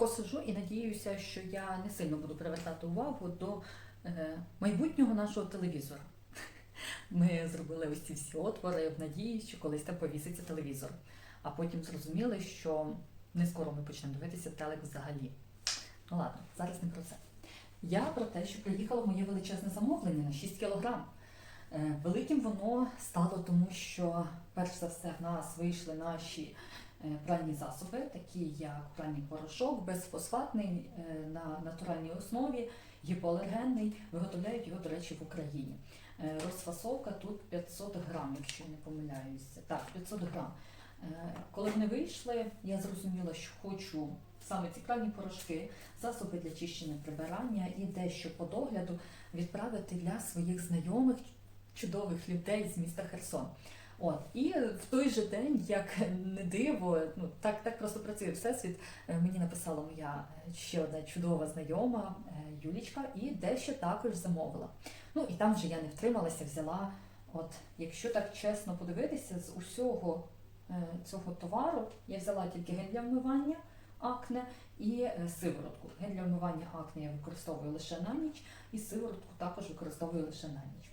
тако сижу і надіюся, що я не сильно буду привертати увагу до е, майбутнього нашого телевізора. Ми зробили ось ці всі отвори в надії, що колись там повіситься телевізор. А потім зрозуміли, що не скоро ми почнемо дивитися телек взагалі. Ну ладно, зараз не про це. Я про те, що приїхало моє величезне замовлення на 6 кілограм. Е, Великим воно стало тому, що перш за все в нас вийшли наші пральні засоби, такі як пральний порошок, безфосфатний е, на натуральній основі, гіпоалергенний. Виготовляють його, до речі, в Україні. Е, Розфасовка тут 500 грам, якщо не помиляюся. Так, 500 грам. Е, Коли вони вийшли, я зрозуміла, що хочу саме ці пральні порошки, засоби для чищення прибирання і дещо по догляду відправити для своїх знайомих чудових людей з міста Херсон. От і в той же день, як не диво, ну так, так просто працює всесвіт. е, Мені написала моя е, ще одна чудова знайома е, Юлічка, і дещо також замовила. Ну і там вже я не втрималася, взяла. От, якщо так чесно подивитися, з усього цього товару я взяла тільки гель для вмивання акне і сиворотку. Гель для вмивання акне я використовую лише на ніч, і сиворотку також використовую лише на ніч.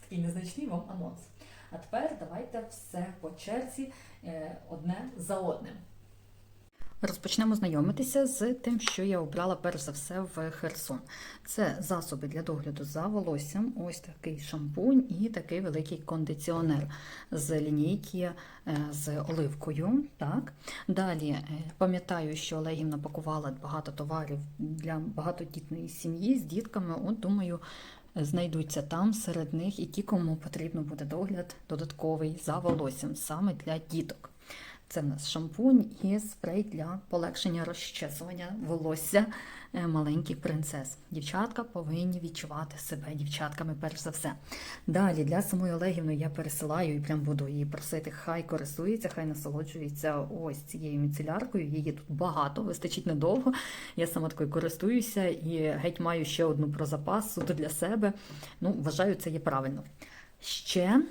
Такий незначний вам анонс. А тепер давайте все по черзі е, одне за одним. Розпочнемо знайомитися з тим, що я обрала перш за все в Херсон. Це засоби для догляду за волоссям, ось такий шампунь і такий великий кондиціонер з лінійки е, з оливкою. Так. Далі е, пам'ятаю, що Олегів напакувала багато товарів для багатодітної сім'ї з дітками. От думаю, знайдуться там серед них і ті, кому потрібно буде догляд додатковий за волоссям, саме для діток. Це в нас шампунь і спрей для полегшення розчесування волосся е, маленьких принцес. Дівчатка повинні відчувати себе дівчатками, перш за все. Далі для самої Олегівни я пересилаю і прям буду її просити, хай користується, хай насолоджується ось цією міцеляркою. Її тут багато, вистачить недовго. Я сама такою користуюся і геть маю ще одну про запас суто для себе. Ну, вважаю, це є правильно. Ще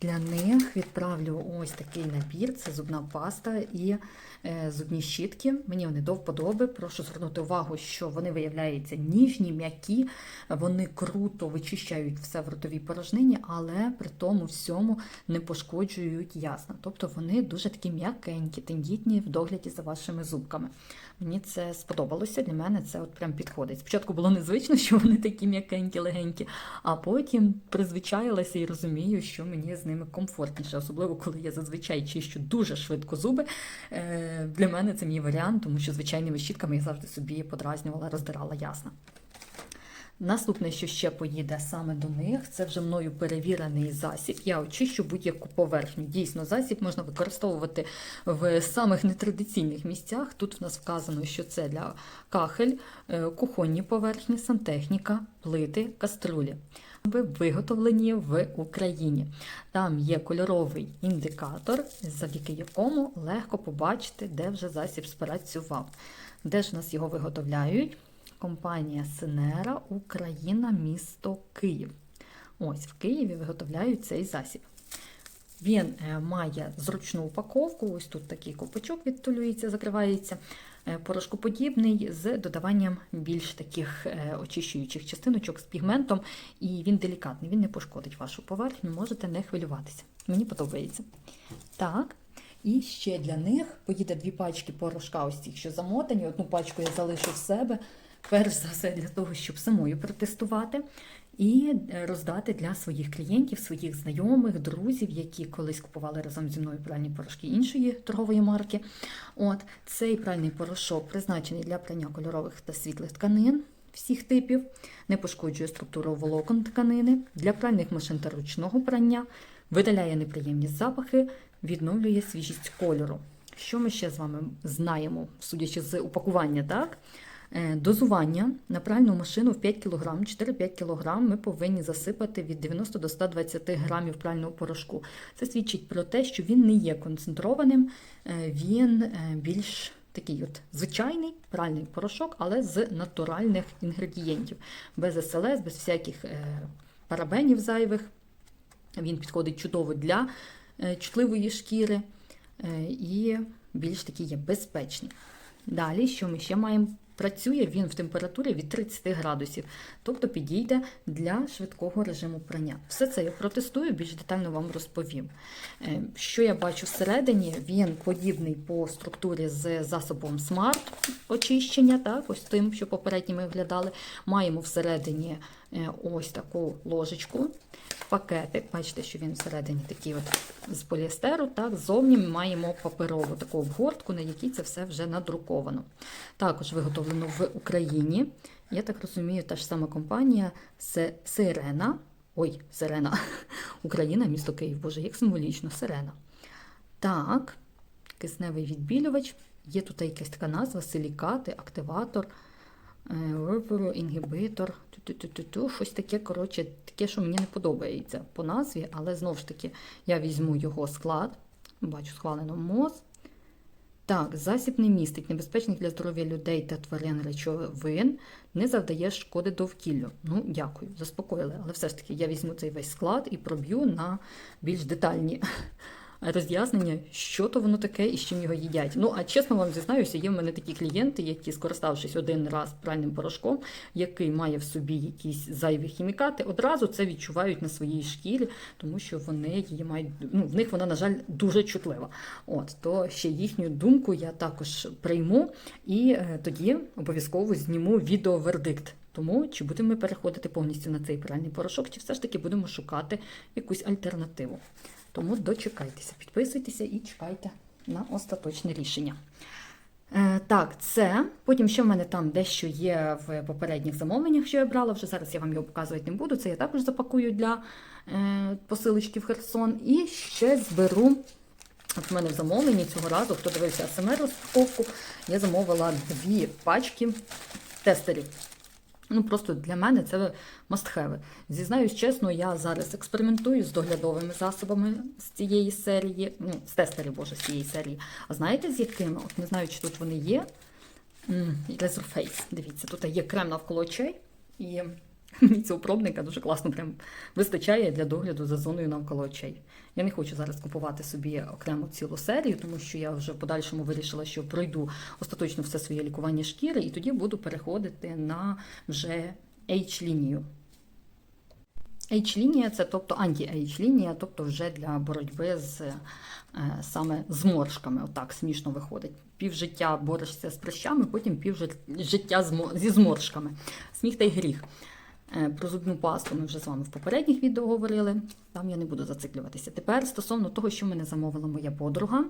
для них відправлю ось такий набір: це зубна паста і е, зубні щітки. Мені вони до вподоби. Прошу звернути увагу, що вони виявляються ніжні, м'які, вони круто вичищають все в ротовій порожнині, але при тому всьому не пошкоджують ясно. Тобто вони дуже такі м'якенькі, тендітні в догляді за вашими зубками. Мені це сподобалося. Для мене це от прям підходить. Спочатку було незвично, що вони такі м'якенькі, легенькі, а потім призвичаїлася і розумію, що мені з ними комфортніше, особливо коли я зазвичай чищу дуже швидко зуби. Е, Для мене це мій варіант, тому що звичайними щітками я завжди собі подразнювала, роздирала ясно. Наступне, що ще поїде саме до них, це вже мною перевірений засіб. Я очищу будь-яку поверхню. Дійсно, засіб можна використовувати в самих нетрадиційних місцях. Тут в нас вказано, що це для кахель, е, кухонні поверхні, сантехніка, плити, каструлі. Виготовлені в Україні. Там є кольоровий індикатор, завдяки якому легко побачити, де вже засіб спрацював. Де ж у нас його виготовляють? Компанія Синера, Україна, місто Київ. Ось в Києві виготовляють цей засіб. Він е, має зручну упаковку, ось тут такий копачок відтулюється, закривається, порошкоподібний з додаванням більш таких е, очищуючих частиночок з пігментом, і він делікатний, він не пошкодить вашу поверхню, можете не хвилюватися. Мені подобається. Так. І ще для них поїде дві пачки порошка, ось цих, що замотані. Одну пачку я залишу в себе, перш за все для того, щоб самою протестувати, і е, роздати для своїх клієнтів, своїх знайомих, друзів, які колись купували разом зі мною пральні порошки іншої торгової марки. От цей пральний порошок призначений для прання кольорових та світлих тканин. Всіх типів не пошкоджує структуру волокон тканини для пральних машин та ручного прання, видаляє неприємні запахи, відновлює свіжість кольору. Що ми ще з вами знаємо, судячи з упакування, так? Е, Дозування на пральну машину в 5 кг, 4-5 кг ми повинні засипати від 90 до 120 грамів прального порошку. Це свідчить про те, що він не є концентрованим, е, він е, більш такий от звичайний пральний порошок, але з натуральних інгредієнтів, без СЛС, без всяких парабенів зайвих. Він підходить чудово для чутливої шкіри і більш такий є безпечний. Далі, що ми ще маємо? Працює він в температурі від 30 градусів, тобто підійде для швидкого режиму прання. Все це я протестую, більш детально вам розповім. Е, Що я бачу всередині, він подібний по структурі з засобом смарт очищення, так, ось тим, що попередньо ми оглядали. Маємо всередині ось таку ложечку, пакетик. Бачите, що він всередині такий от з поліестеру. Так, ззовні ми маємо паперову таку обгортку, на якій це все вже надруковано. Також виготовлено в Україні. Я так розумію, та ж сама компанія Сирена. Ой, Сирена. Україна, місто Київ, Боже, як символічно, Сирена. Так, кисневий відбілювач. Є тут якась така назва: силікати, активатор, е, випору, інгібітор, щось таке, коротше, таке, що мені не подобається по назві, але знову ж таки я візьму його склад. Бачу, схвалено МОЗ. Так, засіб не містить небезпечних для здоров'я людей та тварин речовин, не завдає шкоди довкіллю. Ну, дякую, заспокоїли. Але все ж таки я візьму цей весь склад і проб'ю на більш детальні роз'яснення, що то воно таке і з чим його їдять. Ну, а чесно вам зізнаюся, є в мене такі клієнти, які, скориставшись один раз пральним порошком, який має в собі якісь зайві хімікати, одразу це відчувають на своїй шкірі, тому що вони її мають, ну, в них вона, на жаль, дуже чутлива. От, то ще їхню думку я також прийму і е, тоді обов'язково зніму відеовердикт. Тому чи будемо ми переходити повністю на цей пральний порошок, чи все ж таки будемо шукати якусь альтернативу. Тому дочекайтеся, підписуйтеся і чекайте на остаточне рішення. Е, так, це. Потім ще в мене там дещо є в попередніх замовленнях, що я брала. Вже зараз я вам його показувати не буду. Це я також запакую для е, посилочки в Херсон. І ще зберу. От в мене в замовленні цього разу, хто дивився СМР розпаковку, я замовила дві пачки тестерів. Ну, просто для мене це мастхеви. Зізнаюсь чесно, я зараз експериментую з доглядовими засобами з цієї серії, ну, з тестерів, боже, з цієї серії. А знаєте, з якими? От не знаю, чи тут вони є. М, дивіться, тут є крем навколо очей, і мені цього пробника дуже класно прям вистачає для догляду за зоною навколо очей. Я не хочу зараз купувати собі окремо цілу серію, тому що я вже в подальшому вирішила, що пройду остаточно все своє лікування шкіри, і тоді буду переходити на вже H-лінію. H-лінія це тобто анті-H-лінія, тобто вже для боротьби з е, саме зморшками. Отак смішно виходить. Півжиття борешся з прищами, потім півжиття зі зморшками. Сміх та й гріх. Е, Про зубну пасту ми вже з вами в попередніх відео говорили. Там я не буду зациклюватися. Тепер стосовно того, що мене замовила моя подруга,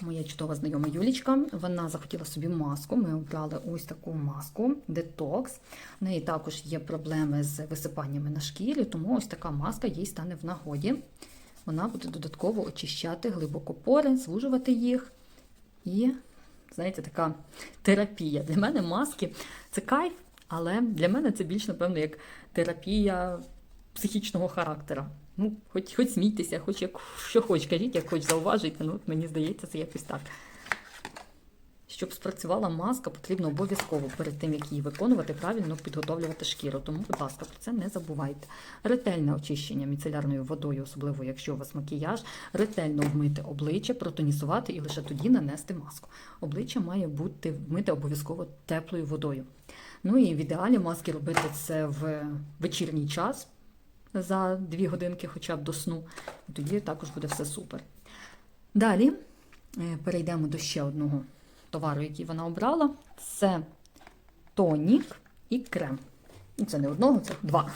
моя чудова знайома Юлічка. Вона захотіла собі маску. Ми обрали ось таку маску детокс. У неї також є проблеми з висипаннями на шкірі, тому ось така маска їй стане в нагоді. Вона буде додатково очищати глибоко пори, звужувати їх. І, знаєте, така терапія. Для мене маски це кайф. Але для мене це більш, напевно, як терапія психічного характера. Ну, хоч, хоч смійтеся, хоч як що хоч кажіть, як хоч зауважуйте, ну мені здається, це якось так. Щоб спрацювала маска, потрібно обов'язково перед тим, як її виконувати, правильно підготовлювати шкіру. Тому, будь ласка, про це не забувайте. Ретельне очищення міцелярною водою, особливо якщо у вас макіяж, ретельно вмити обличчя, протонісувати і лише тоді нанести маску. Обличчя має бути вмите обов'язково теплою водою. Ну і в ідеалі маски робити це в вечірній час за дві годинки, хоча б до сну. Тоді також буде все супер. Далі е, перейдемо до ще одного товару, який вона обрала. Це тонік і крем. І Це не одного, це два.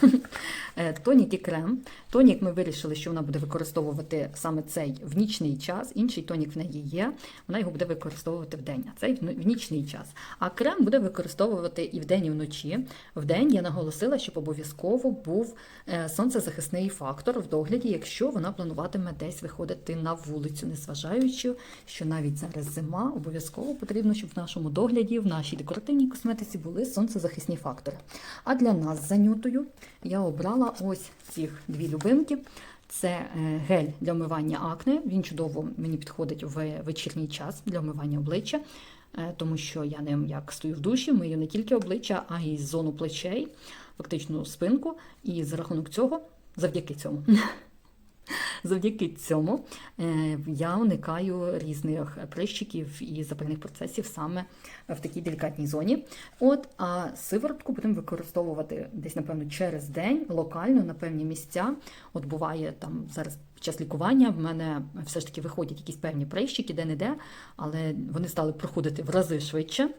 Е, Тонік і крем. Тонік ми вирішили, що вона буде використовувати саме цей в нічний час. Інший тонік в неї є. Вона його буде використовувати в день, а цей в нічний час. А крем буде використовувати і вдень, і вночі. Вдень я наголосила, щоб обов'язково був е, сонцезахисний фактор в догляді, якщо вона плануватиме десь виходити на вулицю, незважаючи, що навіть зараз зима, обов'язково потрібно, щоб в нашому догляді, в нашій декоративній косметиці були сонцезахисні фактори. А для нас з Анютою я обрала ось цих дві любимки. Це е, гель для вмивання акне. Він чудово мені підходить в вечірній час для вмивання обличчя, е, тому що я ним як стою в душі, мию не тільки обличчя, а й зону плечей, фактично спинку. І за рахунок цього, завдяки цьому, Завдяки цьому е, я уникаю різних прищиків і запальних процесів саме в такій делікатній зоні. От, а сиворотку будемо використовувати десь, напевно, через день локально на певні місця. От буває там зараз під час лікування в мене все ж таки виходять якісь певні прищики, де-не-де, але вони стали проходити в рази швидше.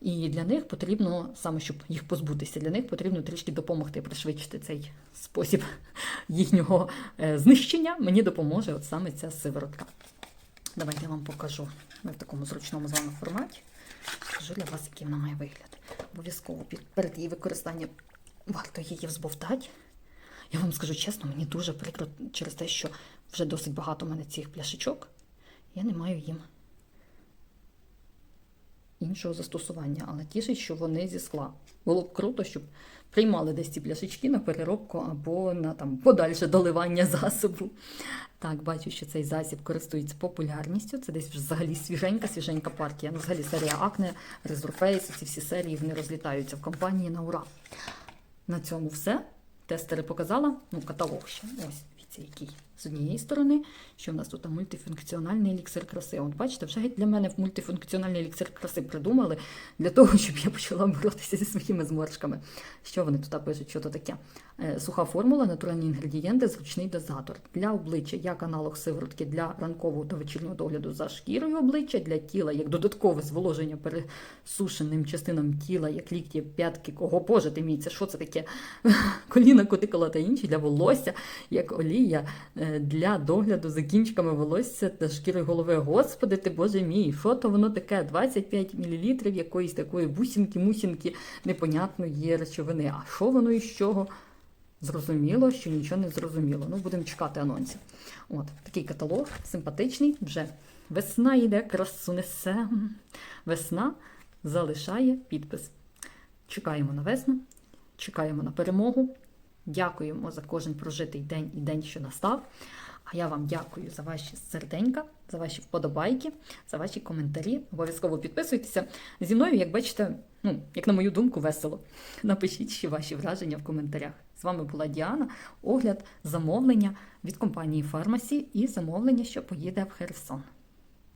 І для них потрібно, саме щоб їх позбутися, для них потрібно трішки допомогти пришвидшити цей спосіб їхнього е, знищення. Мені допоможе от саме ця сиворотка. Давайте я вам покажу. Ми в такому зручному з вами форматі. Покажу для вас, який вона має вигляд. Обов'язково перед її використанням варто її взбовтати. Я вам скажу чесно, мені дуже прикро через те, що вже досить багато в мене цих пляшечок. Я не маю їм іншого застосування, але тішить, що вони зі скла. Було б круто, щоб приймали десь ці пляшечки на переробку або на там подальше доливання засобу. Так, бачу, що цей засіб користується популярністю. Це десь взагалі свіженька, свіженька партія. Ну, взагалі серія Акне, Resurface, ці всі серії вони розлітаються в компанії на ура. На цьому все. Тестери показала. Ну, каталог ще. Ось віці який. З однієї сторони, що в нас тут мультифункціональний еліксир краси. От бачите, вже для мене мультифункціональний еліксир краси придумали для того, щоб я почала боротися зі своїми зморшками. Що вони тут пишуть? Що то таке? Е, Суха формула, натуральні інгредієнти, зручний дозатор. Для обличчя як аналог сиворотки для ранкового та вечірнього догляду за шкірою обличчя, для тіла як додаткове зволоження пересушеним частинам тіла, як лікті, п'ятки, кого боже ти мій, це що це таке? Коліна, кутикула та інші для волосся, як олія е, для догляду за кінчиками волосся та шкірою голови. Господи ти боже мій, що воно таке? 25 мл якоїсь такої бусінки-мусінки непонятної речовини. А що воно і з чого? Зрозуміло, що нічого не зрозуміло. Ну, будемо чекати анонсів. От, такий каталог, симпатичний, вже весна йде, красу несе. Весна залишає підпис. Чекаємо на весну, чекаємо на перемогу. Дякуємо за кожен прожитий день і день, що настав. А я вам дякую за ваші серденька, за ваші вподобайки, за ваші коментарі. Обов'язково підписуйтеся. Зі мною, як бачите, ну, як на мою думку, весело. Напишіть ще ваші враження в коментарях. З вами була Діана. Огляд замовлення від компанії Фармасі і замовлення, що поїде в Херсон.